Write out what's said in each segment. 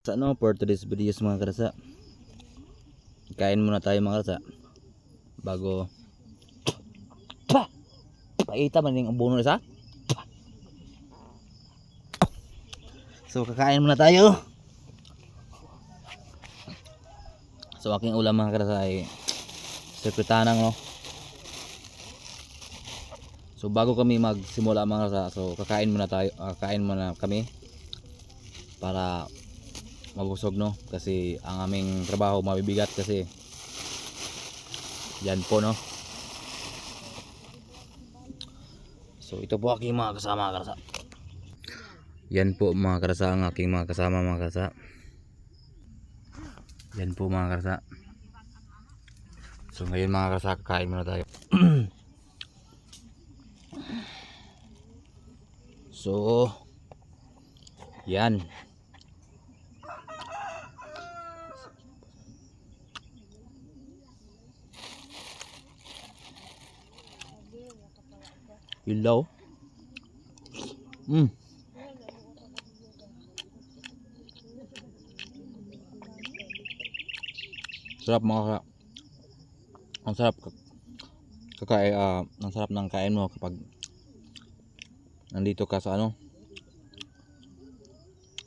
Sa ano, for today's videos mga karasa. Kain muna tayo mga karasa. Bago Paita man yung abono isa. So kakain muna tayo. So aking ulam mga karasa ay sekretanang no. So bago kami magsimula mga karasa, so kakain muna tayo, ah, kakain muna kami para mabusog no? Kasi ang aming trabaho mabibigat kasi. Yan po no? So ito po aking mga kasama karasa. Yan po mga karasa ang aking mga kasama mga karasa. Yan po mga karasa. So ngayon mga karasa kakain muna tayo. So yan Ilaw. Mm. Sarap mga ka. Ang sarap ka- kakain ah, ang sarap ng kain mo kapag nandito ka sa ano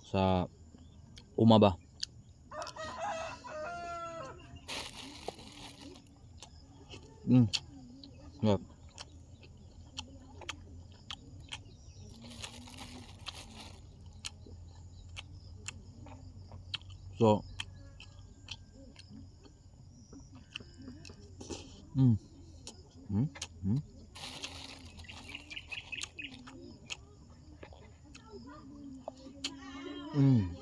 sa uma ba Mm. Sarap. So, mm. Mm. Mm. Mm.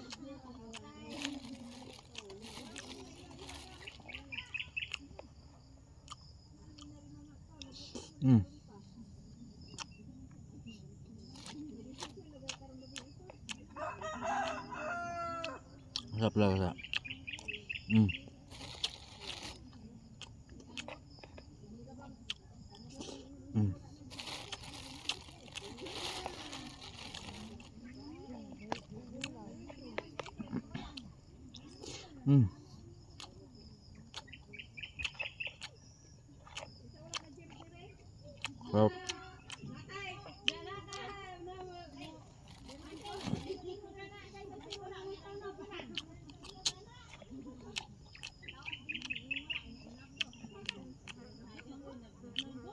Mm. Sarap lang sa. Mm. Mm. Mm. Sarap.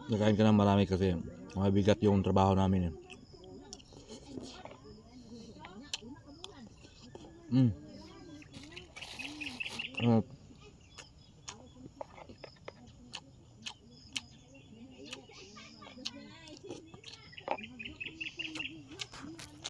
Nakain ka ng marami kasi mabigat yung trabaho namin eh. Mm. Ano,